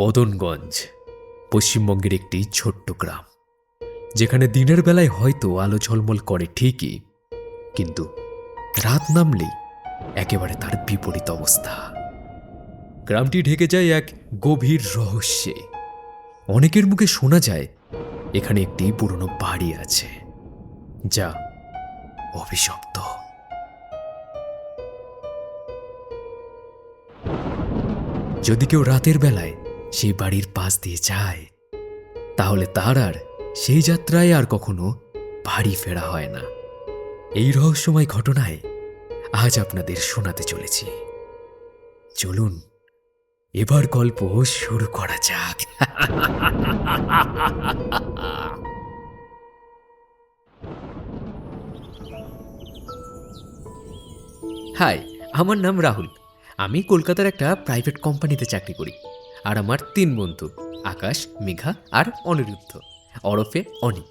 বদনগঞ্জ, পশ্চিমবঙ্গের একটি ছোট্ট গ্রাম। যেখানে দিনের বেলায় হয়তো আলো ঝলমল করে ঠিকই, কিন্তু রাত নামলেই একেবারে তার বিপরীত অবস্থা। গ্রামটি ঢেকে যায় এক গভীর রহস্যে। অনেকের মুখে শোনা যায়, এখানে একটি পুরনো বাড়ি আছে, যা অভিশপ্ত। যদি কেউ রাতের বেলায় সেই বাড়ির পাশ দিয়ে যায়। তাহলে তার আর সেই যাত্রায় আর কখনো বাড়ি ফেরা হয় না। এই রহস্যময় ঘটনায় আজ আপনাদের শোনাতে চলেছি। চলুন, এবার গল্প শুরু করা যাক। হাই, আমার নাম রাহুল। আমি কলকাতার একটা প্রাইভেট কোম্পানিতে চাকরি করি। আর আমার তিন বন্ধু, আকাশ, মেঘা আর অনিরুদ্ধ। ওরফে অনি।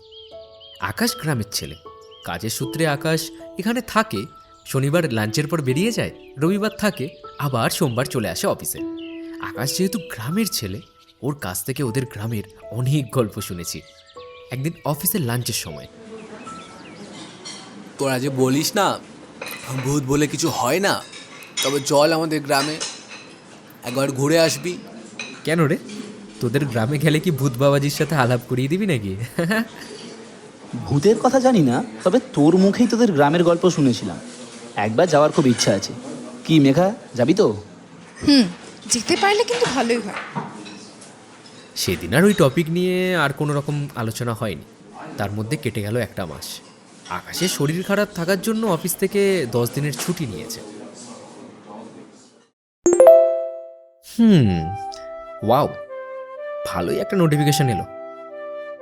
আকাশ গ্রামের ছেলে। কাজের সূত্রে আকাশ এখানে থাকে, শনিবার লাঞ্চের পর বেরিয়ে যায়, রবিবার থাকে, আবার সোমবার চলে আসে অফিসে। আকাশ যেহেতু গ্রামের ছেলে, ওর কাছ থেকে ওদের গ্রামের অনেক গল্প শুনেছি। একদিন অফিসের লাঞ্চের সময়। তোরা যে বলিস না, ভূত বলে কিছু হয় না। তবে চল আমাদের গ্রামে, একবার ঘুরে আসবি। কেন রে? তোদের গ্রামে গেলে কি ভূত বাবাজির সাথে আলাপ করিয়ে দিবি নাকি? ভূতের কথা জানি না তবে তোর মুখেই তোদের গ্রামের গল্প শুনেছিলাম। একবার যাওয়ার খুব ইচ্ছা আছে। কি মেঘা যাবি তো? হুম যেতে পারলে কিন্তু ভালোই হয়। সেদিন আর ওই টপিক নিয়ে আর কোনো রকম আলোচনা হয়নি। তার মধ্যে কেটে গেল একটা মাস। আকাশে শরীর খারাপ থাকার জন্য অফিস থেকে দশ দিনের ছুটি নিয়েছে। হুম ওয়াও ভালোই একটা নোটিফিকেশন এলো।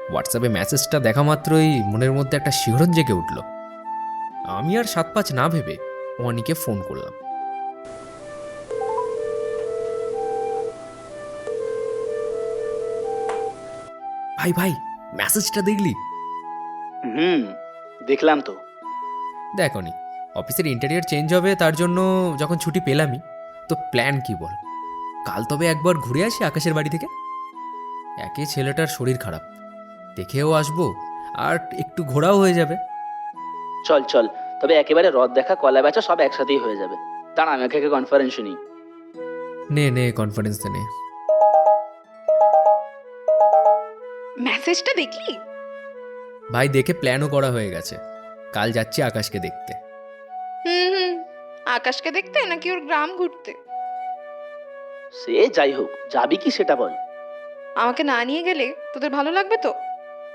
হোয়াটসঅ্যাপে মেসেজটা দেখা মাত্রই মনের মধ্যে একটা শিহরণ জেগে উঠল। আমি আর সাত পাঁচ না ভেবে অনিকে ফোন করলাম। ভাই ভাই মেসেজটা দেখলি? হুম দেখলাম তো। দেখ অনি অফিসের ইন্টেরিয়ার চেঞ্জ হবে তার জন্য যখন ছুটি পেলামই তো প্ল্যান কি বল? কাল তবে একবার ঘুরে আসি আকাশের বাড়ি থেকে। একে ছেলেটার শরীর খারাপ। দেখেও আসব আর একটু ঘোরাও হয়ে যাবে। চল চল তবে একেবারে রদ দেখা কলা বেচা সব একসাথেই হয়ে যাবে। দাঁড়া মেঘাকে কনফারেন্স শুনি নে। নে কনফারেন্সে নে। মেসেজটা দেখলি ভাই দেখে প্ল্যানও করা হয়ে গেছে। কাল যাচ্ছি আকাশকে দেখতে। হুম হুম। আকাশকে দেখতে নাকি ওর গ্রাম ঘুরতে? সে যাই হোক যাবি কি সেটা বল। আমাকে না নিয়ে গেলে তোদের ভালো লাগবে তো?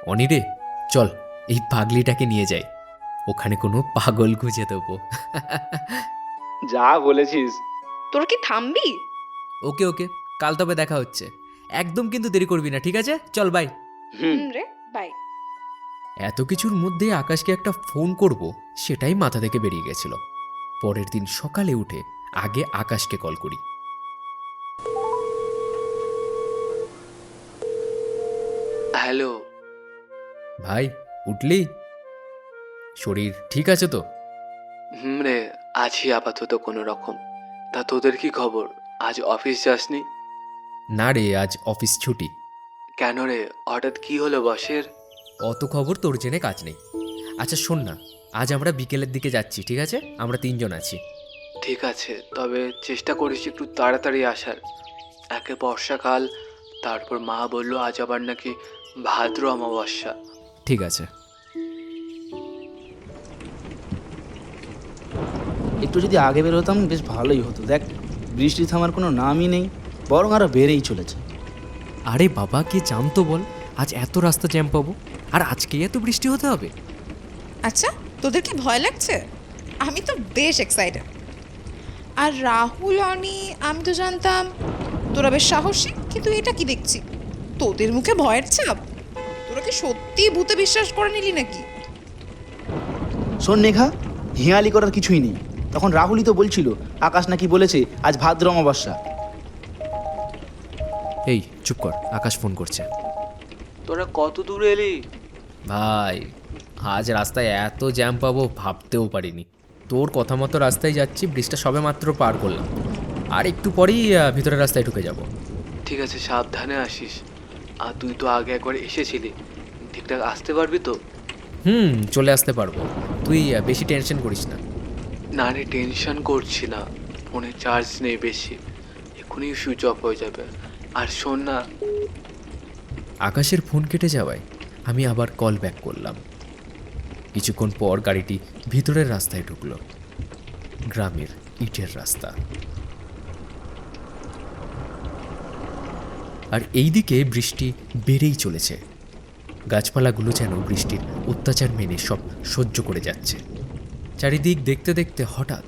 অনিরে চল এই পাগলিটাকে নিয়ে যাই। ওখানে কোনো পাগল খুঁজে দেবো। যা বলেছিস। তোর কি থামবি? ওকে ওকে কাল তবে দেখা হচ্ছে। একদম কিন্তু দেরি করবি না ঠিক আছে? চল বাই। হুম। হুম রে বাই। এত কিছুর মধ্যে আকাশকে একটা ফোন করব সেটাই মাথা থেকে বেরিয়ে গেছিল। পরের দিন সকালে উঠে আগে আকাশকে কল করি। হ্যালো। ভাই উঠলি? শরীর ঠিক আছে তো? হুম রে আছি আপাতত কোনো রকম। তা তোদের কি খবর? আজ অফিস যাসনি? না রে আজ অফিস ছুটি। কেন রে হঠাৎ কি হলো বসের? অত খবর তোর জেনে কাজ নেই। আচ্ছা শোন না আজ আমরা বিকেলের দিকে যাচ্ছি ঠিক আছে? আমরা তিনজন আছি। ঠিক আছে তবে চেষ্টা করিস একটু তাড়াতাড়ি আসার। একে বর্ষাকাল তারপর মা বলল আজ আবার নাকি ভাদ্র অমাবস্যা। ঠিক আছে। একটু যদি আগে বেরোতাম বেশ ভালোই হতো। দেখ বৃষ্টি থামার কোনো নামই নেই বরং আরও বেড়েই চলেছে। আরে বাবা কে জানতো বল আজ এত রাস্তা জ্যাম পাবো? আর আজকে এত বৃষ্টি হতে হবে? আচ্ছা তোদের কি ভয় লাগছে? আমি তো বেশ এক্সাইটেড আর রাহুল অনি আমি তো জানতাম তোরা বেশ সাহসী কিন্তু এটা কি দেখছি? তোদের মুখে ভয়ের ছাপ তোরা কি সত্যি ভূতে বিশ্বাস করে নিলি নাকি? শোন মেঘা হিয়ালি করার কিছুই নেই। তখন রাহুলই তো বলছিল আকাশ নাকি বলেছে আজ ভাদ্র অমাবস্যা। এই চুপ কর আকাশ ফোন করছে। তোরা কত দূরে এলি? ভাই আজ রাস্তায় এত জ্যাম পাবো ভাবতেও পারিনি। তোর কথা মতো রাস্তায় যাচ্ছি ব্রিজটা সবে মাত্র পার করলাম। আর একটু পরেই ভিতরের রাস্তায় ঢুকে যাব। ঠিক আছে সাবধানে আসিস। আর তুই তো আগে একবার এসেছিলি। ঠিকঠাক আসতে পারবি তো? হুম চলে আসতে পারব। তুই বেশি টেনশন করিস না। না রে টেনশন করছি না। ফোনে চার্জ নেই বেশি। এক্ষুনি সুইচ অফ হয়ে যাবে। আর শোন না। আকাশের ফোন কেটে যাওয়ায় আমি আবার কল ব্যাক করলাম। কিছুক্ষণ পর গাড়িটি ভিতরের রাস্তায় ঢুকলো। গ্রামের ইটের রাস্তা। আর এইদিকে বৃষ্টি বেড়েই চলেছে। গাছপালাগুলো যেন বৃষ্টির অত্যাচার মেনে সব সহ্য করে যাচ্ছে। চারিদিক দেখতে দেখতে হঠাৎ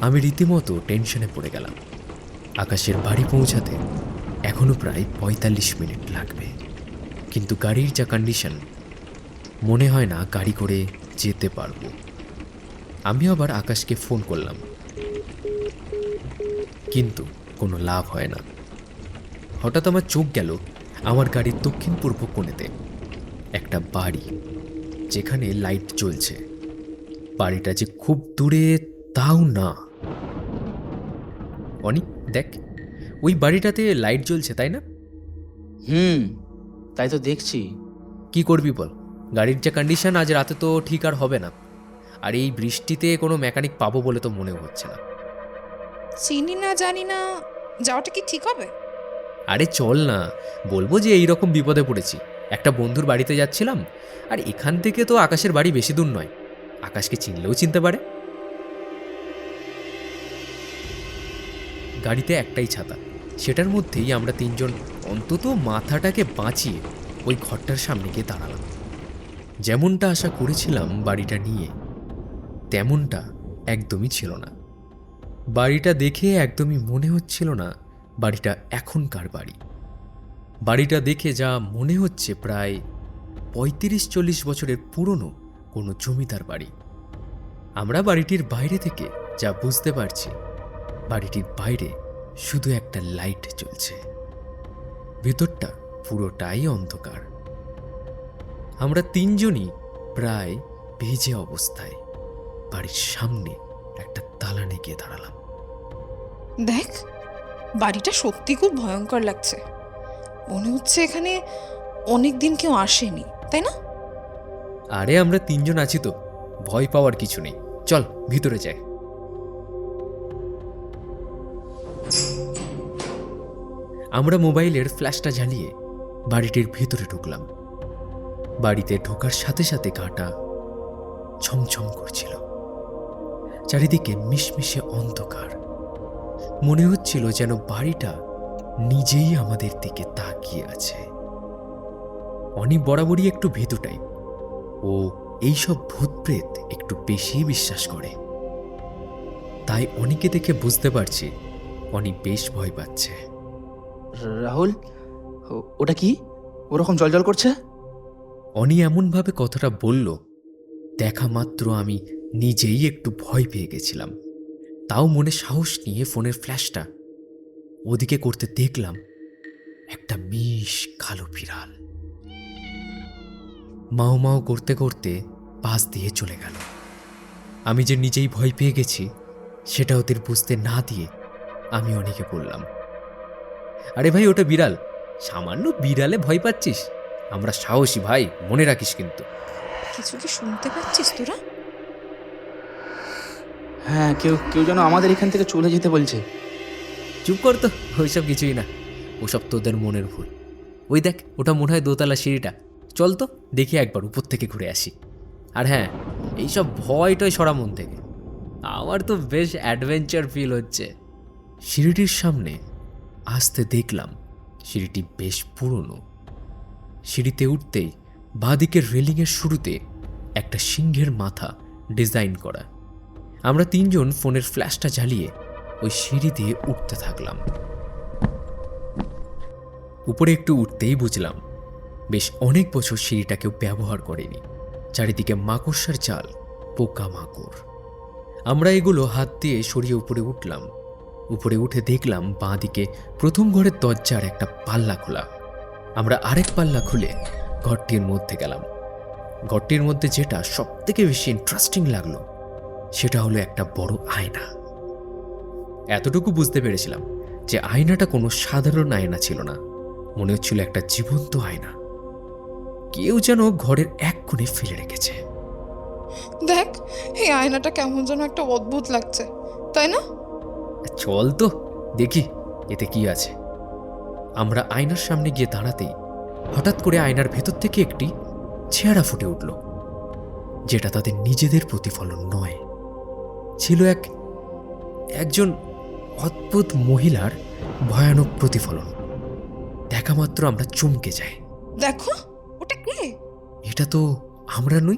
আমি রীতিমতো টেনশনে পড়ে গেলাম। আকাশের বাড়ি পৌঁছাতে এখনও প্রায় পঁয়তাল্লিশ মিনিট লাগবে। কিন্তু গাড়ির যা কন্ডিশন মনে হয় না গাড়ি করে যেতে পারব। আমি আবার আকাশকে ফোন করলাম। কিন্তু কোনো লাভ হয় না। হঠাৎ আমার চোখ গেল আমার গাড়ির দক্ষিণ পূর্ব কোণেতে। একটা বাড়ি যেখানে লাইট জ্বলছে। বাড়িটা যে খুব দূরে তাও না। অনিক দেখ ওই বাড়িটাতে লাইট জ্বলছে তাই না? হুম তাই তো দেখছি। কি করবি বল? গাড়ির যে কন্ডিশন আজ রাতে তো ঠিক আর হবে না। আর এই বৃষ্টিতে কোনো মেকানিক পাবো বলে তো মনে হচ্ছে না। চিনি না, জানি না, যাওয়াটা কি ঠিক হবে? আরে চল না, বলব যে এই রকম বিপদে পড়েছি। একটা বন্ধুর বাড়িতে যাচ্ছিলাম, আর এখান থেকে তো আকাশের বাড়ি বেশি দূর নয়। আকাশকে চিনলেও চিনতে পারে। গাড়িতে একটাই ছাতা, সেটার মধ্যেই আমরা তিনজন অন্তত মাথাটাকে বাঁচিয়ে ওই ঘরটার সামনে গিয়ে দাঁড়ালাম। যেমনটা আশা করেছিলাম বাড়িটা নিয়ে, তেমনটা একদমই ছিল না। বাড়িটা দেখে একদমই মনে হচ্ছিল না বাড়িটা এখনকার বাড়ি। বাড়িটা দেখে যা মনে হচ্ছে প্রায় পঁয়ত্রিশ চল্লিশ বছরের পুরনো কোনো জমিদার বাড়ি। আমরা বাড়িটির বাইরে থেকে যা বুঝতে পারছি, বাড়িটির বাইরে শুধু একটা লাইট জ্বলছে। ভেতরটা পুরোটাই অন্ধকার। আমরা তিনজনই প্রায় ভেজে অবস্থায় বাড়ির সামনে একটা দালানে গিয়ে দাঁড়ালাম। দেখ, বাড়িটা সত্যি খুব ভয়ঙ্কর লাগছে। মনে হচ্ছে এখানে অনেক দিন কেউ আসেনি, তাই না? আরে, আমরা তিনজন আছি তো। ভয় পাওয়ার কিছু নেই। চল, ভিতরে যাই। আমরা মোবাইলের ফ্ল্যাশটা জ্বালিয়ে বাড়িটির ভিতরে ঢুকলাম। বাড়িতে ঢোকার সাথে সাথে গাটা ছমছম করছিল। চারিদিকে মিশমিশে অন্ধকার। মনে হচ্ছিল যেন বাড়িটা নিজেই আমাদের দিকে তাকিয়ে আছে। অনেক বরাবরই একটু ভেতু টাইপ ও এইসব ভূতপ্রেত একটু বেশি বিশ্বাস করে। তাই অনেকে দেখে বুঝতে পারছি অনি বেশ ভয় পাচ্ছে। রাহুল ওটা কি? ওরকম জল জল করছে? অনি এমনভাবে কথাটা বলল দেখা মাত্র আমি নিজেই একটু ভয় পেয়ে গেছিলাম। তাও মনে সাহস নিয়ে ফোনের ফ্ল্যাশটা। ওদিকে করতে দেখলাম, একটা মিশ কালো বিড়াল। মাও মাও করতে করতে পাশ দিয়ে চলে গেল। আমি যে নিজেই ভয় পেয়ে গেছি, সেটা ওদের বুঝতে না দিয়ে আমি অনেকে বললাম, আরে ভাই, ওটা বিড়াল। সামান্য বিড়ালে ভয় পাচ্ছিস? আমরা সাহসী ভাই, মনে রাখিস কিন্তু। কিছু কি শুনতে পাচ্ছিস তোরা? হ্যাঁ কেউ কেউ যেন আমাদের এখান থেকে চলে যেতে বলছে। চুপ কর তো, ওইসব কিছুই না। ওসব তোদের মনের ভুল। ওই দেখ, ওটা মনে হয় দোতলা সিঁড়িটা। চল তো, দেখি একবার উপর থেকে ঘুরে আসি। আর হ্যাঁ এইসব ভয়টয় সরা মন থেকে। আমার তো বেশ অ্যাডভেঞ্চার ফিল হচ্ছে। সিঁড়িটির সামনে আসতে দেখলাম সিঁড়িটি বেশ পুরনো। সিঁড়িতে উঠতেই বাঁদিকের রেলিংয়ের শুরুতে একটা সিংহের মাথা ডিজাইন করা। আমরা তিনজন ফোনের ফ্ল্যাশটা জ্বালিয়ে ওই সিঁড়ি দিয়ে উঠতে থাকলাম। উপরে একটু উঠতেই বুঝলাম, বেশ অনেক বছর সিঁড়িটা কেউ ব্যবহার করেনি। চারিদিকে মাকড়সার চাল পোকা মাকড়। আমরা এগুলো হাত দিয়ে সরিয়ে উপরে উঠলাম। উপরে উঠে দেখলাম বাঁদিকে প্রথম ঘরের দরজার একটা পাল্লা খোলা। আমরা আরেক পাল্লা খুলে ঘরটির মধ্যে গেলাম। ঘরটির মধ্যে যেটা সব থেকে বেশি ইন্টারেস্টিং লাগল সেটা হলো একটা বড় আয়না। এতটুকু বুঝতে পেরেছিলাম যে আয়নাটা কোনো সাধারণ আয়না ছিল না। মনে হচ্ছিল একটা জীবন্ত আয়না। কেউ যেন ঘরের এক কোণে ফেলে রেখেছে। দেখ এই আয়নাটা কেমন যেন একটা অদ্ভুত লাগছে তাই না? চল তো দেখি এতে কি আছে। আমরা আয়নার সামনে গিয়ে দাঁড়াতেই হঠাৎ করে আয়নার ভেতর থেকে একটি চেহারা ফুটে উঠল যেটা তাদের নিজেদের প্রতিফলন নয়। ছিল এক একজন অদ্ভুত মহিলার ভয়ানক প্রতিফলন। দেখা মাত্র আমরা চমকে যাই। দেখো ওটা কে? এটা তো আমরা নই।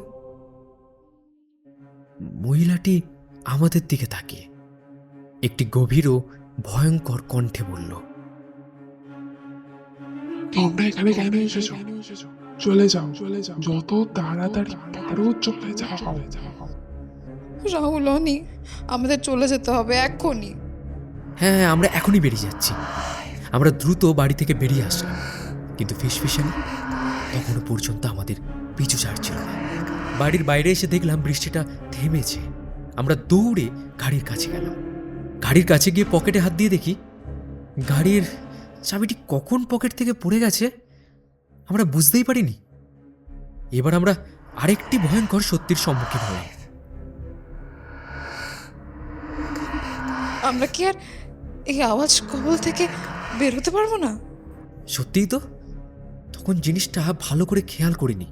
মহিলাটি আমাদের দিকে তাকিয়ে একটি গভীর ও ভয়ঙ্কর কণ্ঠে বলল তোমরা এখানে কেন এসেছ? চলে যাও চলে যাও। যত তাড়াতাড়ি পারো চলে যাও। রাহুল অনি আমাদের চলে যেতে হবে এক্ষুনি। হ্যাঁ হ্যাঁ, আমরা এখনই বেরিয়ে যাচ্ছি। আমরা দ্রুত বাড়ি থেকে বেরিয়ে আসলাম। কিন্তু ফিসফিসানি তখনও পর্যন্ত আমাদের পিছু ছাড়ছিল না। বাড়ির বাইরে এসে দেখলাম বৃষ্টিটা থেমেছে। আমরা দৌড়ে গাড়ির কাছে গেলাম। গাড়ির কাছে গিয়ে পকেটে হাত দিয়ে দেখি গাড়ির চাবিটি কখন পকেট থেকে পড়ে গেছে? আমরা বুঝতেই পারিনি। এবার আমরা আরেকটি ভয়ঙ্কর সত্যির সম্মুখীন হলাম। আমরা কি আর এই আওয়াজ কবল থেকে বেরোতে পারব না? সত্যিই তো? তখন জিনিসটা ভালো করে খেয়াল করিনি।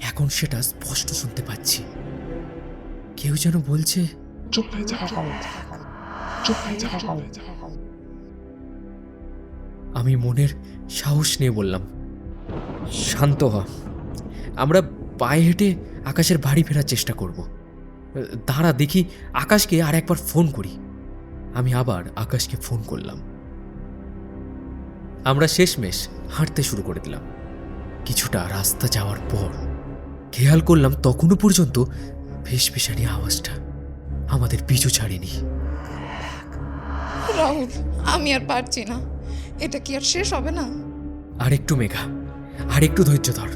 এখন সেটা স্পষ্ট শুনতে পাচ্ছি। কেউ যেন বলছে যাও যাও। আমি মনের সাহস নিয়ে বললাম শান্ত হ। আমরা পায়ে হেঁটে আকাশের বাড়ি ফেরার চেষ্টা করব। দাঁড়া দেখি আকাশকে আর একবার ফোন করি। আমি আবার আকাশকে ফোন করলাম। আমরা শেষমেশ হাঁটতে শুরু করে দিলাম। কিছুটা রাস্তা যাওয়ার পর খেয়াল করলাম তখনও পর্যন্ত ফেসফেসানি আওয়াজটা আমাদের পিছু ছাড়েনি। রাহুল আমি আর পারছি না। এটা কি আর শেষ হবে না? আর একটু মেঘা আর একটু ধৈর্য ধর।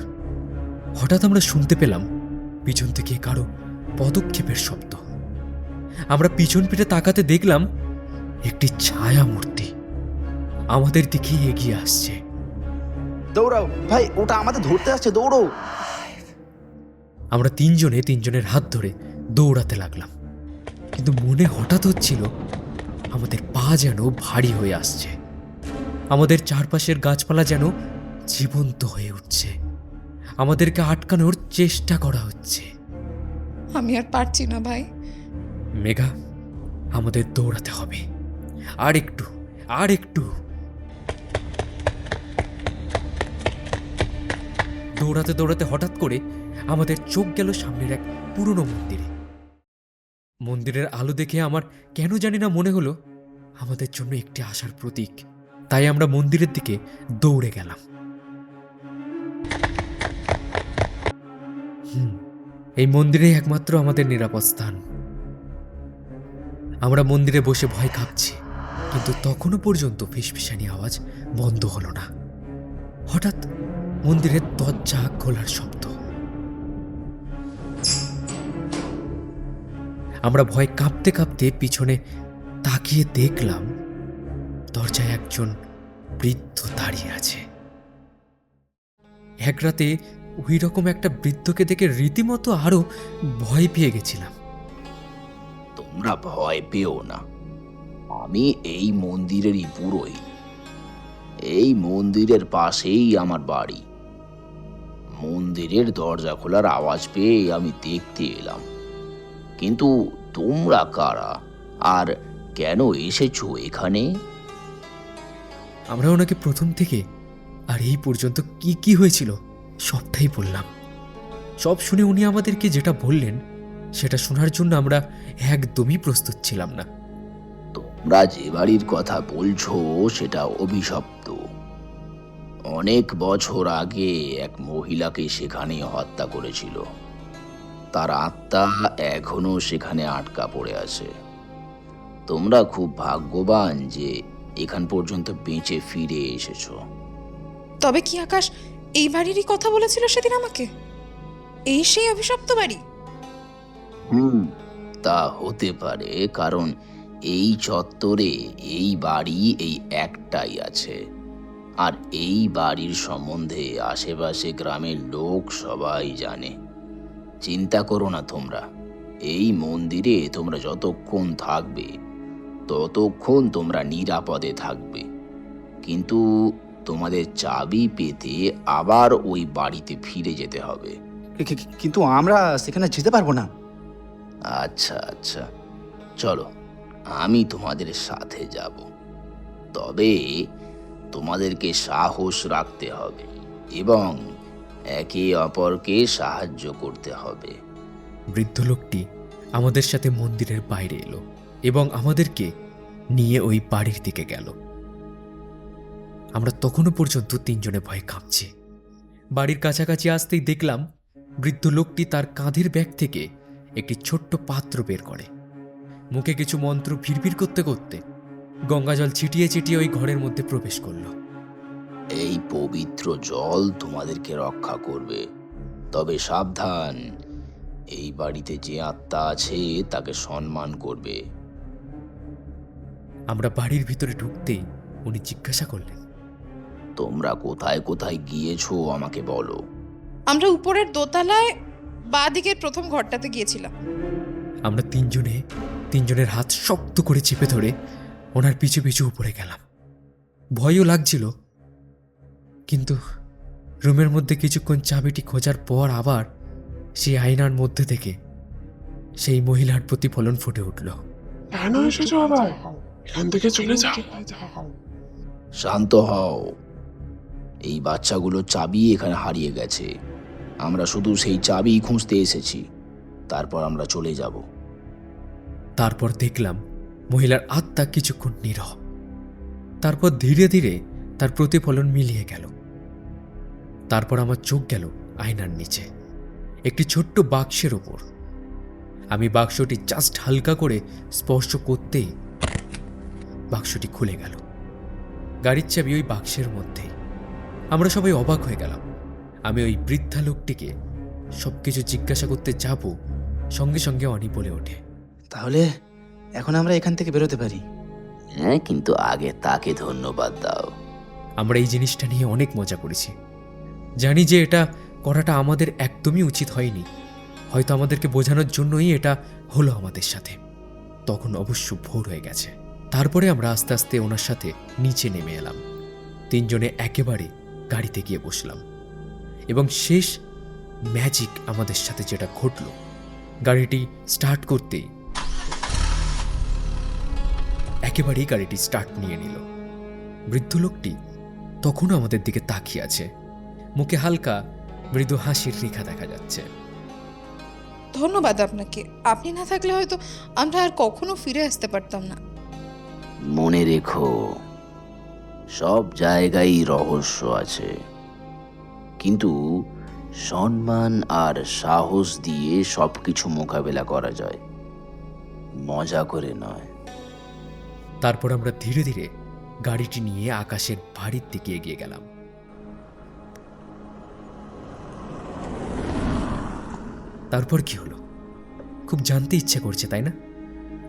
হঠাৎ আমরা শুনতে পেলাম পিছন থেকে কারও পদক্ষেপের শব্দ। আমরা পিছন পিঠে তাকাতে দেখলাম একটি ছায়া মূর্তি আমাদের দিকে এগিয়ে আসছে। দৌড়াও ভাই ওটা আমাদের ধরতে আসছে দৌড়ো আমরা তিনজনে তিনজনের হাত ধরে দৌড়াতে লাগলাম। কিন্তু মনে হঠাৎ হচ্ছিল আমাদের পা যেন ভারী হয়ে আসছে। আমাদের চারপাশের গাছপালা যেন জীবন্ত হয়ে উঠছে। আমাদেরকে আটকানোর চেষ্টা করা হচ্ছে। আমি আর পারছি না ভাই। মেঘা আমাদের দৌড়াতে হবে। আর একটু আর একটু দৌড়াতে দৌড়াতে হঠাৎ করে আমাদের চোখ গেল সামনের এক পুরনো মন্দিরে। মন্দিরের আলো দেখে আমার কেন জানি না মনে হলো আমাদের জন্য একটি আশার প্রতীক। তাই আমরা মন্দিরের দিকে দৌড়ে গেলাম। হুম, এই মন্দিরে একমাত্র আমাদের নিরাপদ স্থান। আমরা মন্দিরে বসে ভয় কাঁপছি। কিন্তু তখনও পর্যন্ত ফিসফিসানি আওয়াজ বন্ধ হলো না। হঠাৎ মন্দিরের দরজা খোলার শব্দ। আমরা ভয় কাঁপতে কাঁপতে পিছনে তাকিয়ে দেখলাম, দরজায় একজন বৃদ্ধ দাঁড়িয়ে আছে। এক রাতে ওই রকম একটা বৃদ্ধকে দেখে রীতিমতো আরও ভয় পেয়ে গেছিলাম। তোমরা ভয় পেও না। আমি এই মন্দিরেরই পুরোই এই মন্দিরের পাশেই আমার বাড়ি। মন্দিরের দরজা খোলার আওয়াজ পেয়ে আমি দেখতে এলাম। কিন্তু তোমরা কারা? আর কেন এসেছ এখানে? আমরা ওনাকে প্রথম থেকে, আর এই পর্যন্ত কি কি হয়েছিল, সবটাই বললাম। সব শুনে উনি আমাদেরকে যেটা বললেন, সেটা শোনার জন্য আমরা একদমই প্রস্তুত ছিলাম না। তোমরা যে বাড়ির কথা বলছো সেটা অভিশপ্ত। অনেক বছর আগে এক মহিলাকে সেখানে হত্যা করেছিল। তার আত্মা এখনও সেখানে আটকা পড়ে আছে। তোমরা খুব ভাগ্যবান যে এখান পর্যন্ত বেঁচে ফিরে এসেছ। তবে কি আকাশ এই বাড়িরই কথা বলেছিল সেদিন আমাকে? এই সেই অভিশপ্ত বাড়ি? হুম তা হতে পারে কারণ এই চত্বরে এই বাড়ি এই একটাই আছে। আর এই বাড়ির সম্বন্ধে আশেপাশে গ্রামের লোক সবাই জানে। চিন্তা করো না তোমরা। এই মন্দিরে তোমরা যতক্ষণ থাকবে ততক্ষণ তোমরা নিরাপদে থাকবে। কিন্তু তোমাদের চাবি পেতে আবার ওই বাড়িতে ফিরে যেতে হবে। কিন্তু আমরা সেখানে যেতে পারব না। আচ্ছা আচ্ছা। চলো। আমি তোমাদের সাথে যাব। তবে তোমাদেরকে সাহস রাখতে হবে এবং একে অপরকে সাহায্য করতে হবে। বৃদ্ধ লোকটি আমাদের সাথে মন্দিরের বাইরে এলো এবং আমাদেরকে নিয়ে ওই বাড়ির দিকে গেল। আমরা তখনও পর্যন্ত তিনজনে ভয়ে কাঁপছি। বাড়ির কাছাকাছি আসতেই দেখলাম বৃদ্ধ লোকটি তার কাঁধের ব্যাগ থেকে একটি ছোট্ট পাত্র বের করে। মুখে কিছু মন্ত্র ফিরফির করতে করতে গঙ্গাজল ছিটিয়ে ছিটিয়ে ওই ঘরের মধ্যে প্রবেশ করল। এই পবিত্র জল তোমাদেরকে রক্ষা করবে। তবে সাবধান এই বাড়িতে যে আত্মা আছে তাকে সম্মান করবে। আমরা বাড়ির ভিতরে ঢুকতেই উনি জিজ্ঞাসা করলেন তোমরা কোথায় কোথায় গিয়েছো আমাকে বলো। আমরা উপরের দোতলায় বা দিকের প্রথম ঘরটাতে গিয়েছিলাম। আমরা তিনজনে তিনজনের হাত শক্ত করে চেপে ধরে ওনার পিছু পিছু উপরে গেলাম। ভয়ও লাগছিল। কিন্তু রুমের মধ্যে কিছুক্ষণ চাবিটি খোঁজার পর আবার সেই আয়নার মধ্যে থেকে সেই মহিলার প্রতিফলন ফুটে উঠল। কেন এসেছ আবার? এখান থেকে চলে যাও। শান্ত হও। এই বাচ্চাগুলো চাবি এখানে হারিয়ে গেছে। আমরা শুধু সেই চাবি খুঁজতে এসেছি। তারপর আমরা চলে যাব। তারপর দেখলাম মহিলার আত্মা কিছুক্ষণ নীরব। তারপর ধীরে ধীরে তার প্রতিফলন মিলিয়ে গেল। তারপর আমার চোখ গেল আয়নার নিচে, একটি ছোট্ট বাক্সের ওপর আমি বাক্সটি জাস্ট হালকা করে স্পর্শ করতেই বাক্সটি খুলে গেল। গাড়ির চাবি ওই বাক্সের মধ্যেই আমরা সবাই অবাক হয়ে গেলাম। আমি ওই বৃদ্ধা লোকটিকে সবকিছু জিজ্ঞাসা করতে যাব সঙ্গে সঙ্গে অনি বলে ওঠে। তাহলে এখন আমরা এখান থেকে বেরোতে পারি। হ্যাঁ কিন্তু আগে তাকে ধন্যবাদ দাও। আমরা এই জিনিসটা নিয়ে অনেক মজা করেছি। জানি যে এটা করাটা আমাদের একদমই উচিত হয়নি। হয়তো আমাদেরকে বোঝানোর জন্যই এটা হলো আমাদের সাথে। তখন অবশ্য ভোর হয়ে গেছে। তারপরে আমরা আস্তে আস্তে ওনার সাথে নিচে নেমে এলাম। তিনজনে একেবারে গাড়িতে গিয়ে বসলাম। এবং শেষ ম্যাজিক আমাদের সাথে যেটা ঘটল গাড়িটি স্টার্ট করতেই একেবারেই গাড়িটি স্টার্ট নিয়ে নিল। বৃদ্ধ লোকটি তখনও আমাদের দিকে তাকিয়ে আছে। মুখে হালকা মৃদু হাসির রেখা দেখা যাচ্ছে। ধন্যবাদ আপনাকে। আপনি না থাকলে হয়তো আমরা আর কখনো ফিরে আসতে পারতাম না। মনে রেখো সব জায়গায় রহস্য আছে। কিন্তু সম্মান আর সাহস দিয়ে সবকিছু মোকাবেলা করা যায়। মজা করে নয়। তারপর আমরা ধীরে ধীরে গাড়িটি নিয়ে আকাশের বাড়ির দিকে এগিয়ে গেলাম। তারপর কি হলো? খুব জানতে ইচ্ছে করছে, তাই না?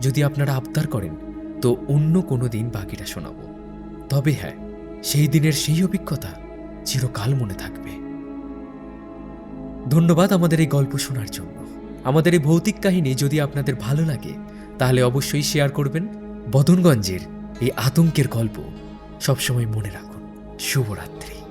যদি আপনারা আবদার করেন, তো অন্য কোনো দিন বাকিটা শোনাবো। তবে হ্যাঁ সেই দিনের সেই অভিজ্ঞতা চিরকাল মনে থাকবে। ধন্যবাদ আমাদের এই গল্প শোনার জন্য। আমাদের এই ভৌতিক কাহিনী যদি আপনাদের ভালো লাগে, তাহলে অবশ্যই শেয়ার করবেন। বদনগঞ্জের এই আতঙ্কের গল্প সবসময় মনে রাখুন। শুভরাত্রি।